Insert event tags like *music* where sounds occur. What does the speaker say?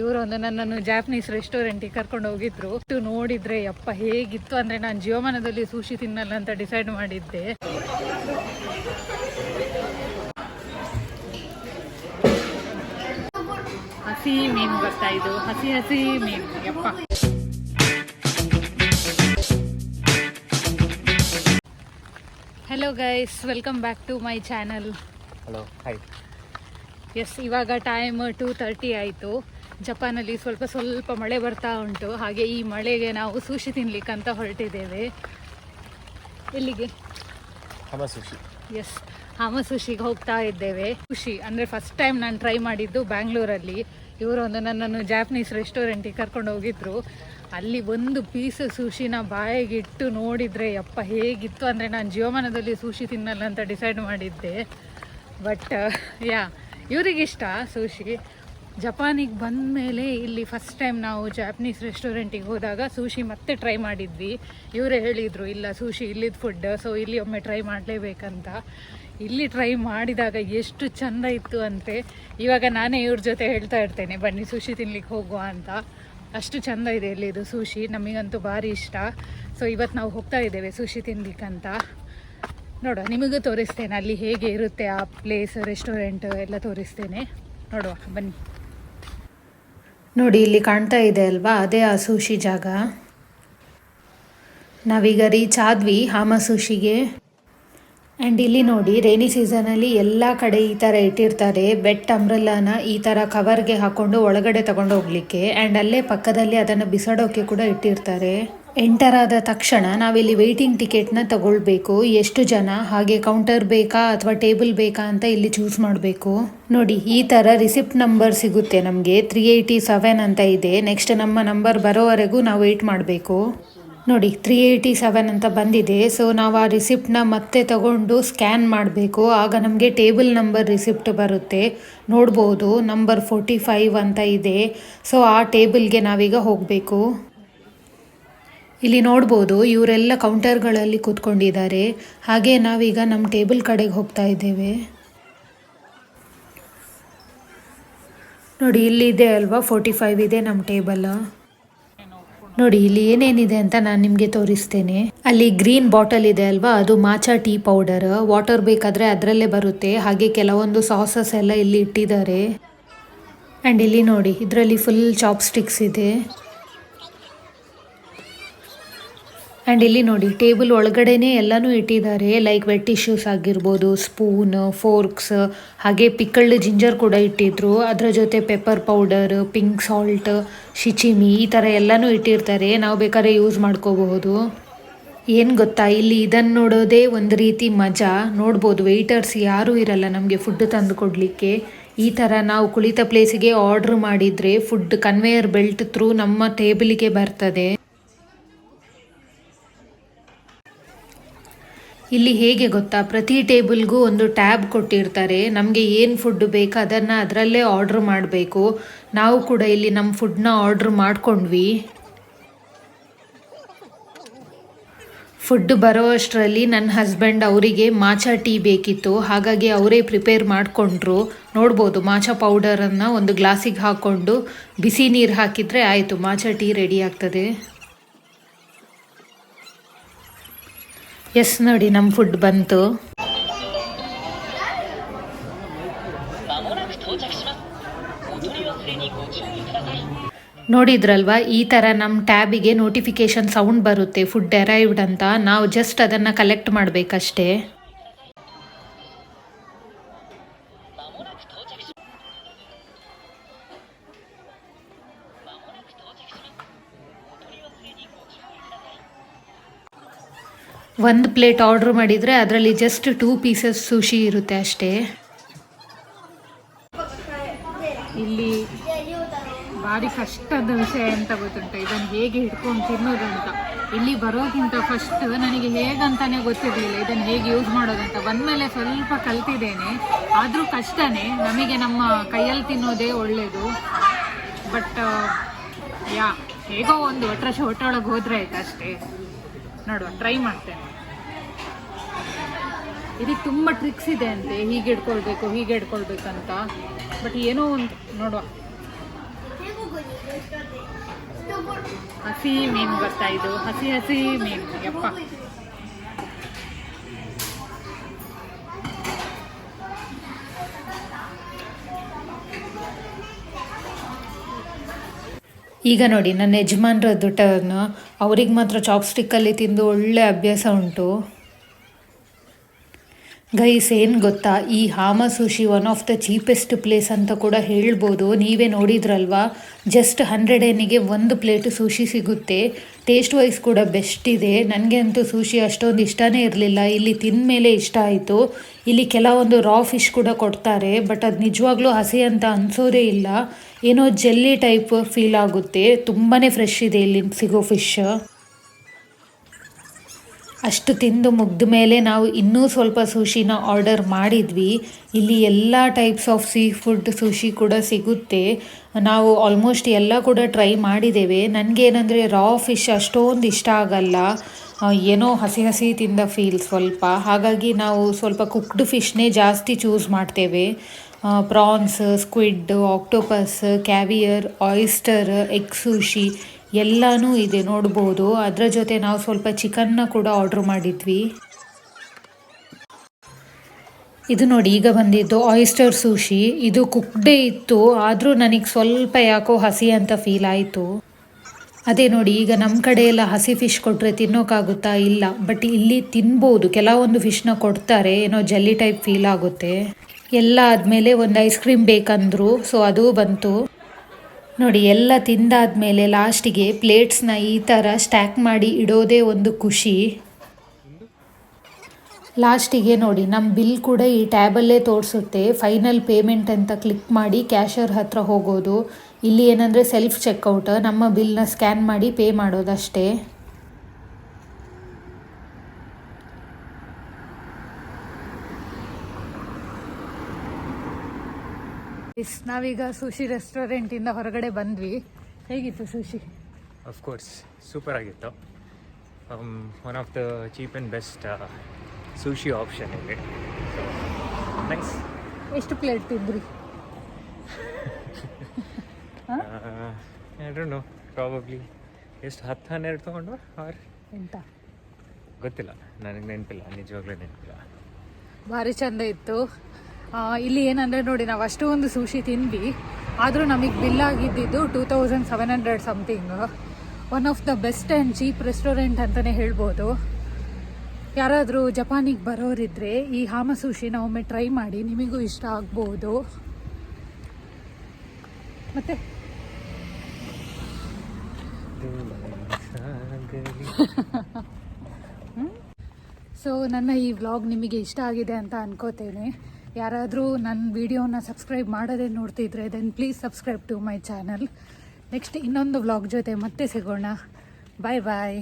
ಇವರು ಒಂದು ನನ್ನನ್ನು ಜಾಪನೀಸ್ ರೆಸ್ಟೋರೆಂಟಿಗೆ ಕರ್ಕೊಂಡು ಹೋಗಿದ್ರು. ಇಷ್ಟು ನೋಡಿದ್ರೆ ಯಪ್ಪ ಹೇಗಿತ್ತು? ಅಂದ್ರೆ ನಾನು ಜೀವಮಾನದಲ್ಲಿ ಸೂಶಿ ತಿನ್ನಲ್ಲ ಅಂತ ಡಿಸೈಡ್ ಮಾಡಿದ್ದೆ. ಹಸಿ ಮೀನು ಬರ್ತಾ ಇದು. ಹಸಿ ಹಸಿ ಮೀನು. ಯಪ್ಪ. Hello guys welcome back to my channel hello hi yes ಇವಾಗ ಟೈಮ್ ಟೂ ತರ್ಟಿ ಆಯಿತು. ಜಪಾನಲ್ಲಿ ಸ್ವಲ್ಪ ಸ್ವಲ್ಪ ಮಳೆ ಬರ್ತಾ ಉಂಟು. ಹಾಗೆ ಈ ಮಳೆಗೆ ನಾವು ಸುಶಿ ತಿನ್ಲಿಕ್ಕಂತ ಹೊರಟಿದ್ದೇವೆ. ಎಲ್ಲಿಗೆ? ಸುಶಿ. ಎಸ್ ಹಾಮ ಸುಶಿಗೆ ಹೋಗ್ತಾ ಇದ್ದೇವೆ. ಖುಷಿ ಅಂದರೆ ಫಸ್ಟ್ ಟೈಮ್ ನಾನು ಟ್ರೈ ಮಾಡಿದ್ದು ಬ್ಯಾಂಗ್ಳೂರಲ್ಲಿ. ಇವರು ಒಂದು ನನ್ನನ್ನು ಜಾಪನೀಸ್ ರೆಸ್ಟೋರೆಂಟಿಗೆ ಕರ್ಕೊಂಡು ಹೋಗಿದ್ರು. ಅಲ್ಲಿ ಒಂದು ಪೀಸ್ ಸುಶಿನ ಬಾಯಿಗಿಟ್ಟು ನೋಡಿದರೆ ಯಪ್ಪ ಹೇಗಿತ್ತು ಅಂದರೆ ನಾನು ಜೀವಮಾನದಲ್ಲಿ ಸುಶಿ ತಿನ್ನಲ್ಲ ಅಂತ ಡಿಸೈಡ್ ಮಾಡಿದ್ದೆ. ಬಟ್ ಯಾ ಇವರಿಗಿಷ್ಟ ಸುಶಿ. ಜಪಾನಿಗೆ ಬಂದ ಮೇಲೆ ಇಲ್ಲಿ ಫಸ್ಟ್ ಟೈಮ್ ನಾವು ಜಾಪನೀಸ್ ರೆಸ್ಟೋರೆಂಟಿಗೆ ಹೋದಾಗ ಸೂಶಿ ಮತ್ತೆ ಟ್ರೈ ಮಾಡಿದ್ವಿ. ಇವರೇ ಹೇಳಿದರು, ಇಲ್ಲ ಸೂಶಿ ಇಲ್ಲಿದ್ದು ಫುಡ್ ಸೊ ಇಲ್ಲಿ ಒಮ್ಮೆ ಟ್ರೈ ಮಾಡಲೇಬೇಕಂತ. ಇಲ್ಲಿ ಟ್ರೈ ಮಾಡಿದಾಗ ಎಷ್ಟು ಚೆಂದ ಇತ್ತು ಅಂತೆ ಇವಾಗ ನಾನೇ ಇವ್ರ ಜೊತೆ ಹೇಳ್ತಾ ಇರ್ತೇನೆ, ಬನ್ನಿ ಸುಶಿ ತಿನ್ಲಿಕ್ಕೆ ಹೋಗುವ ಅಂತ. ಅಷ್ಟು ಚೆಂದ ಇದೆ ಇಲ್ಲಿದು ಸುಶಿ ನಮಗಂತೂ ಭಾರಿ ಇಷ್ಟ. ಸೊ ಇವತ್ತು ನಾವು ಹೋಗ್ತಾ ಇದ್ದೇವೆ ಸುಶಿ ತಿನ್ಲಿಕ್ಕಂತ. ನೋಡುವ, ನಿಮಗೂ ತೋರಿಸ್ತೇನೆ ಅಲ್ಲಿ ಹೇಗೆ ಇರುತ್ತೆ ಆ ಪ್ಲೇಸ್ ರೆಸ್ಟೋರೆಂಟ್ ಎಲ್ಲ ತೋರಿಸ್ತೇನೆ. ನೋಡುವ, ಬನ್ನಿ. ನೋಡಿ, ಇಲ್ಲಿ ಕಾಣ್ತಾ ಇದೆ ಅಲ್ವಾ? ಅದೇ ಆ ಸೂಶಿ ಜಾಗ. ನಾವೀಗ ರೀಚ್ ಆದ್ವಿ ಹಾಮ ಸೂಶಿಗೆ. ಆ್ಯಂಡ್ ಇಲ್ಲಿ ನೋಡಿ ರೈನಿ ಸೀಸನಲ್ಲಿ ಎಲ್ಲ ಕಡೆ ಈ ಥರ ಇಟ್ಟಿರ್ತಾರೆ. ಬೆಟ್ ಅಂಬ್ರೆಲ್ಲಾನ ಈ ಥರ ಕವರ್ಗೆ ಹಾಕೊಂಡು ಒಳಗಡೆ ತಗೊಂಡು ಹೋಗ್ಲಿಕ್ಕೆ ಆ್ಯಂಡ್ ಅಲ್ಲೇ ಪಕ್ಕದಲ್ಲಿ ಅದನ್ನು ಬಿಸಾಡೋಕೆ ಕೂಡ ಇಟ್ಟಿರ್ತಾರೆ. ಎಂಟರ್ ಆದ ತಕ್ಷಣ ನಾವಿಲ್ಲಿ ವೆಯ್ಟಿಂಗ್ ಟಿಕೆಟ್ನ ತಗೊಳ್ಬೇಕು. ಎಷ್ಟು ಜನ, ಹಾಗೆ ಕೌಂಟರ್ ಬೇಕಾ ಅಥವಾ ಟೇಬಲ್ ಬೇಕಾ ಅಂತ ಇಲ್ಲಿ ಚೂಸ್ ಮಾಡಬೇಕು. ನೋಡಿ, ಈ ಥರ ರಿಸಿಪ್ಟ್ ನಂಬರ್ ಸಿಗುತ್ತೆ ನಮಗೆ. ತ್ರೀ ಏಯ್ಟಿ ಸೆವೆನ್ ಅಂತ ಇದೆ. ನೆಕ್ಸ್ಟ್ ನಮ್ಮ ನಂಬರ್ ಬರೋವರೆಗೂ ನಾವು ವೆಯ್ಟ್ ಮಾಡಬೇಕು. ನೋಡಿ ತ್ರೀ ಏಯ್ಟಿ ಸೆವೆನ್ ಅಂತ ಬಂದಿದೆ. ಸೊ ನಾವು ಆ ರಿಸಿಪ್ಟ್ನ ಮತ್ತೆ ತಗೊಂಡು ಸ್ಕ್ಯಾನ್ ಮಾಡಬೇಕು. ಆಗ ನಮಗೆ ಟೇಬಲ್ ನಂಬರ್ ರಿಸಿಪ್ಟ್ ಬರುತ್ತೆ. ನೋಡ್ಬೋದು ನಂಬರ್ ಫೋರ್ಟಿ ಫೈವ್ ಅಂತ ಇದೆ. ಸೊ ಆ ಟೇಬಲ್ಗೆ ನಾವೀಗ ಹೋಗಬೇಕು. ಇಲ್ಲಿ ನೋಡ್ಬೋದು ಇವರೆಲ್ಲ ಕೌಂಟರ್ಗಳಲ್ಲಿ ಕೂತ್ಕೊಂಡಿದ್ದಾರೆ. ಹಾಗೆ ನಾವೀಗ ನಮ್ಮ ಟೇಬಲ್ ಕಡೆಗೆ ಹೋಗ್ತಾ ಇದ್ದೇವೆ. ನೋಡಿ ಇಲ್ಲಿದೆ ಅಲ್ವಾ? ಫೋರ್ಟಿ ಫೈವ್ ಇದೆ ನಮ್ಮ ಟೇಬಲ್. ನೋಡಿ, ಇಲ್ಲಿ ಏನೇನಿದೆ ಅಂತ ನಾನು ನಿಮಗೆ ತೋರಿಸ್ತೇನೆ. ಅಲ್ಲಿ ಗ್ರೀನ್ ಬಾಟಲ್ ಇದೆ ಅಲ್ವಾ? ಅದು ಮಾಚಾ ಟೀ ಪೌಡರ್. ವಾಟರ್ ಬೇಕಾದ್ರೆ ಅದರಲ್ಲೇ ಬರುತ್ತೆ. ಹಾಗೆ ಕೆಲವೊಂದು ಸಾಸಸ್ ಎಲ್ಲ ಇಲ್ಲಿ ಇಟ್ಟಿದ್ದಾರೆ. ಆ್ಯಂಡ್ ಇಲ್ಲಿ ನೋಡಿ, ಇದರಲ್ಲಿ ಫುಲ್ ಚಾಪ್ ಸ್ಟಿಕ್ಸ್ ಇದೆ. ಆ್ಯಂಡ್ ಇಲ್ಲಿ ನೋಡಿ, ಟೇಬಲ್ ಒಳಗಡೆನೆ ಎಲ್ಲನೂ ಇಟ್ಟಿದ್ದಾರೆ. ಲೈಕ್ ವೆಟ್ ಟಿಶ್ಯೂಸ್ ಆಗಿರ್ಬೋದು ಸ್ಪೂನ್ ಫೋರ್ಕ್ಸ್ ಹಾಗೆ ಪಿಕ್ಕಳ್ಳು ಜಿಂಜರ್ ಕೂಡ ಇಟ್ಟಿದ್ರು. ಅದರ ಜೊತೆ pepper powder pink salt shichimi ಈ ಥರ ಎಲ್ಲನೂ ಇಟ್ಟಿರ್ತಾರೆ. ನಾವು ಬೇಕಾದ್ರೆ ಯೂಸ್ ಮಾಡ್ಕೋಬಹುದು. ಏನು ಗೊತ್ತಾ, ಇಲ್ಲಿ ಇದನ್ನು ನೋಡೋದೇ ಒಂದು ರೀತಿ ಮಜಾ. ನೋಡ್ಬೋದು ವೆಯ್ಟರ್ಸ್ ಯಾರೂ ಇರಲ್ಲ ನಮಗೆ ಫುಡ್ ತಂದು ಕೊಡಲಿಕ್ಕೆ. ಈ ಥರ ನಾವು ಕುಳಿತ ಪ್ಲೇಸಿಗೆ ಆರ್ಡ್ರ್ ಮಾಡಿದರೆ ಫುಡ್ ಕನ್ವೇಯರ್ ಬೆಲ್ಟ್ ಥ್ರೂ ನಮ್ಮ ಟೇಬಲಿಗೆ ಬರ್ತದೆ. ಇಲ್ಲಿ ಹೇಗೆ ಗೊತ್ತಾ? ಪ್ರತಿ ಟೇಬಲ್ಗೂ ಒಂದು ಟ್ಯಾಬ್ ಕೊಟ್ಟಿರ್ತಾರೆ. ನಮಗೆ ಏನು ಫುಡ್ ಬೇಕು ಅದನ್ನು ಅದರಲ್ಲೇ ಆರ್ಡ್ರ್ ಮಾಡಬೇಕು. ನಾವು ಕೂಡ ಇಲ್ಲಿ ನಮ್ಮ ಫುಡ್ನ ಆರ್ಡ್ರ್ ಮಾಡ್ಕೊಂಡ್ವಿ. ಫುಡ್ ಬರೋ ಅಷ್ಟರಲ್ಲಿ ನನ್ನ ಹಸ್ಬೆಂಡ್ ಅವರಿಗೆ ಮಾಚಾ ಟೀ ಬೇಕಿತ್ತು. ಹಾಗಾಗಿ ಅವರೇ ಪ್ರಿಪೇರ್ ಮಾಡಿಕೊಂಡ್ರು. ನೋಡ್ಬೋದು ಮಾಚಾ ಪೌಡರನ್ನು ಒಂದು ಗ್ಲಾಸಿಗೆ ಹಾಕ್ಕೊಂಡು ಬಿಸಿ ನೀರು ಹಾಕಿದರೆ ಆಯಿತು. ಮಾಚಾ ಟೀ ರೆಡಿ ಆಗ್ತದೆ. ಎಸ್ ನೋಡಿ ನಮ್ಮ ಫುಡ್ ಬಂತು. ನೋಡಿದ್ರಲ್ವಾ, ಈ ಥರ ನಮ್ಮ ಟ್ಯಾಬಿಗೆ ನೋಟಿಫಿಕೇಶನ್ ಸೌಂಡ್ ಬರುತ್ತೆ ಫುಡ್ ಅರೈವ್ಡ್ ಅಂತ. ನಾವು ಜಸ್ಟ್ ಅದನ್ನು ಕಲೆಕ್ಟ್ ಮಾಡಬೇಕಷ್ಟೇ. ಒಂದು ಪ್ಲೇಟ್ ಆರ್ಡ್ರ್ ಮಾಡಿದರೆ ಅದರಲ್ಲಿ ಜಸ್ಟ್ ಟೂ ಪೀಸಸ್ ಸುಶಿ ಇರುತ್ತೆ ಅಷ್ಟೇ. ಇಲ್ಲಿ ಭಾರಿ ಕಷ್ಟದ ವಿಷಯ ಅಂತ ಗೊತ್ತುಂಟ. ಇದನ್ನು ಹೇಗೆ ಹಿಡ್ಕೊಂಡು ತಿನ್ನೋದು ಅಂತ. ಇಲ್ಲಿ ಬರೋಕ್ಕಿಂತ ಫಸ್ಟ್ ನನಗೆ ಹೇಗಂತಾನೆ ಗೊತ್ತಿರಲಿಲ್ಲ. ಇದನ್ನು ಹೇಗೆ ಯೂಸ್ ಮಾಡೋದಂತ ಬಂದಮೇಲೆ ಸ್ವಲ್ಪ ಕಲ್ತಿದ್ದೇನೆ. ಆದರೂ ಕಷ್ಟನೇ. ನಮಗೆ ನಮ್ಮ ಕೈಯಲ್ಲಿ ತಿನ್ನೋದೇ ಒಳ್ಳೆಯದು ಬಟ್ ಯಾ, ಹೇಗೋ ಒಂದು ಒಟ್ರಶೆ ಹೊಟ್ಟೆ ಒಳಗೆ ಹೋದ್ರೆ ಆಯ್ತು ಅಷ್ಟೇ ನೋಡುವ ಟ್ರೈ ಮಾಡ್ತೇನೆ. ಇದಕ್ಕೆ ತುಂಬ ಟ್ರಿಕ್ಸ್ ಇದೆ ಅಂತೆ. ಹೀಗೆ ಹಿಡ್ಕೊಳ್ಬೇಕು, ಹೀಗೆ ಹಿಡ್ಕೊಳ್ಬೇಕಂತ. ಬಟ್ ಏನೋ ಒಂದು, ನೋಡುವ. ಹಸಿ ಮೀನು ಬರ್ತಾ ಇದು. ಹಸಿ ಹಸಿ ಮೀನು. ಯಪ್ಪ. ಈಗ ನೋಡಿ, ನನ್ನ ಯಜಮಾನ್ರದ್ದು ಟರ್ನ್ ಅವ್ರಿಗೆ ಮಾತ್ರ ಚಾಪ್ಸ್ಟಿಕ್ಕಲ್ಲಿ ತಿಂದು ಒಳ್ಳೆ ಅಭ್ಯಾಸ ಉಂಟು. ಗೈಸ್, ಏನು ಗೊತ್ತಾ? ಈ Hama sushi one of the cheapest place ಅಂತ ಕೂಡ ಹೇಳ್ಬೋದು. ನೀವೇ ನೋಡಿದ್ರಲ್ವಾ? ಜಸ್ಟ್ ಹಂಡ್ರೆಡ್ ಎನಿಗೆ ಒಂದು ಪ್ಲೇಟ್ ಸುಶಿ ಸಿಗುತ್ತೆ. ಟೇಸ್ಟ್ ವೈಸ್ ಕೂಡ ಬೆಸ್ಟ್ ಇದೆ. ನನಗೆ ಅಂತೂ ಸುಶಿ ಅಷ್ಟೊಂದು ಇಷ್ಟನೇ ಇರಲಿಲ್ಲ. ಇಲ್ಲಿ ತಿಂದ ಮೇಲೆ ಇಷ್ಟ ಆಯಿತು. ಇಲ್ಲಿ ಕೆಲವೊಂದು ರಾ ಫಿಶ್ ಕೂಡ ಕೊಡ್ತಾರೆ. ಬಟ್ ಅದು ನಿಜವಾಗ್ಲೂ ಹಸಿ ಅಂತ ಅನಿಸೋದೇ ಇಲ್ಲ. ಏನೋ ಜೆಲ್ಲಿ ಟೈಪ್ ಫೀಲ್ ಆಗುತ್ತೆ. ತುಂಬಾ ಫ್ರೆಶ್ ಇದೆ ಇಲ್ಲಿ ಸಿಗೋ ಫಿಶ್ ಅಷ್ಟು ತಿಂದು ಮುಗ್ದ ಮೇಲೆ ನಾವು ಇನ್ನೂ ಸ್ವಲ್ಪ ಸುಶಿನ ಆರ್ಡರ್ ಮಾಡಿದ್ವಿ. ಇಲ್ಲಿ ಎಲ್ಲ types of sea food sushi ಕೂಡ ಸಿಗುತ್ತೆ. ನಾವು ಆಲ್ಮೋಸ್ಟ್ ಎಲ್ಲ ಕೂಡ ಟ್ರೈ ಮಾಡಿದ್ದೇವೆ. ನನಗೇನಂದರೆ ರಾ ಫಿಶ್ ಅಷ್ಟೊಂದು ಇಷ್ಟ ಆಗಲ್ಲ. ಏನೋ ಹಸಿ ಹಸಿ ತಿಂದ ಫೀಲ್ ಸ್ವಲ್ಪ. ಹಾಗಾಗಿ ನಾವು ಸ್ವಲ್ಪ ಕುಕ್ಡ್ ಫಿಶ್ನೇ ಜಾಸ್ತಿ ಚೂಸ್ ಮಾಡ್ತೇವೆ. Prawns squid octopus caviar oyster egg sushi ಎಲ್ಲನೂ ಇದೆ, ನೋಡ್ಬೋದು. ಅದರ ಜೊತೆ ನಾವು ಸ್ವಲ್ಪ ಚಿಕನ್ನ ಕೂಡ ಆರ್ಡ್ರ್ ಮಾಡಿದ್ವಿ. ಇದು ನೋಡಿ, ಈಗ ಬಂದಿದ್ದು ಆಯಿಸ್ಟರ್ ಸುಶಿ ಇದು ಕುಕ್ಡೇ ಇತ್ತು, ಆದರೂ ನನಗೆ ಸ್ವಲ್ಪ ಯಾಕೋ ಹಸಿ ಅಂತ ಫೀಲ್ ಆಯಿತು. ಅದೇ ನೋಡಿ, ಈಗ ನಮ್ಮ ಕಡೆ ಎಲ್ಲ ಹಸಿ ಫಿಶ್ ಕೊಟ್ಟರೆ ತಿನ್ನೋಕ್ಕಾಗುತ್ತಾ ಇಲ್ಲ. ಬಟ್ ಇಲ್ಲಿ ತಿನ್ಬೋದು, ಕೆಲವೊಂದು ಫಿಶ್ನ ಕೊಡ್ತಾರೆ, ಏನೋ ಜಲ್ಲಿ ಟೈಪ್ ಫೀಲ್ ಆಗುತ್ತೆ. ಎಲ್ಲ ಆದಮೇಲೆ ಒಂದು ಐಸ್ ಕ್ರೀಮ್ ಬೇಕಂದ್ರು. ಸೊ ಅದು ಬಂತು. ನೋಡಿ, ಎಲ್ಲ ತಿಂದಾದ್ಮೇಲೆ ಲಾಸ್ಟಿಗೆ ಪ್ಲೇಟ್ಸ್ನ ಈ ಥರ ಸ್ಟ್ಯಾಕ್ ಮಾಡಿ ಇಡೋದೇ ಒಂದು ಖುಷಿ. ಲಾಸ್ಟಿಗೆ ನೋಡಿ ನಮ್ಮ ಬಿಲ್ ಕೂಡ ಈ ಟ್ಯಾಬಲ್ಲೇ ತೋರಿಸುತ್ತೆ. ಫೈನಲ್ ಪೇಮೆಂಟ್ ಅಂತ ಕ್ಲಿಕ್ ಮಾಡಿ ಕ್ಯಾಶರ್ ಹತ್ರ ಹೋಗೋದು. ಇಲ್ಲಿ ಏನಂದರೆ ಸೆಲ್ಫ್ ಚೆಕ್ಔಟ್. ನಮ್ಮ ಬಿಲ್ನ ಸ್ಕ್ಯಾನ್ ಮಾಡಿ ಪೇ ಮಾಡೋದಷ್ಟೇ. ಇಸ್ ನಾವೀಗ ಸುಶಿ ರೆಸ್ಟೋರೆಂಟಿಂದ ಹೊರಗಡೆ ಬಂದ್ವಿ. ಹೇಗಿತ್ತು ಸುಶಿ ಆಫ್ ಕೋರ್ಸ್ ಸೂಪರ್ ಆಗಿತ್ತು. One of the cheap and best sushi option ಇದೆ ನೈಸ್ ಎಷ್ಟು ಪ್ಲೇಟ್ ತಿಂದ್ರಿ? *laughs* ನೋ ಪ್ರಾಬಬ್ಲಿ ಎಷ್ಟು ಹತ್ತು ಹನ್ನೆರಡು ತೊಗೊಂಡು ಆರ್? ಎಂತ? ಗೊತ್ತಿಲ್ಲ. ನನಗೆ ನೆನಪಿಲ್ಲ. ನಿಜವಾಗ್ಲೂ ನೆನಪಿಲ್ಲ. ಭಾರಿ ಚಂದ ಇತ್ತು. ಇಲ್ಲಿ ಏನಂದರೆ ನೋಡಿ ನಾವು ಅಷ್ಟೊಂದು ಸೂಶಿ ತಿಂದ್ವಿ ಆದರೂ ನಮಗೆ bill ಆಗಿದ್ದಿದ್ದು two thousand seven hundred something one of the best and cheap restaurant ಅಂತಲೇ ಹೇಳ್ಬೋದು. ಯಾರಾದರೂ ಜಪಾನಿಗೆ ಬರೋರಿದ್ದರೆ ಈ ಹಾಮ ಸೂಶಿ ಒಮ್ಮೆ ಟ್ರೈ ಮಾಡಿ ನಿಮಗೂ ಇಷ್ಟ ಆಗ್ಬೋದು. ಮತ್ತೆ? ಸೊ ನನ್ನ ಈ ವ್ಲಾಗ್ ನಿಮಗೆ ಇಷ್ಟ ಆಗಿದೆ ಅಂತ ಅನ್ಕೋತೇನೆ. ಯಾರಾದರೂ ನನ್ನ ವಿಡಿಯೋನ ಸಬ್ಸ್ಕ್ರೈಬ್ ಮಾಡೋದೇ ನೋಡ್ತಿದ್ರೆ then please subscribe to my channel next ಇನ್ನೊಂದು ವ್ಲಾಗ್ ಜೊತೆ ಮತ್ತೆ ಸಿಗೋಣ. ಬಾಯ್ ಬಾಯ್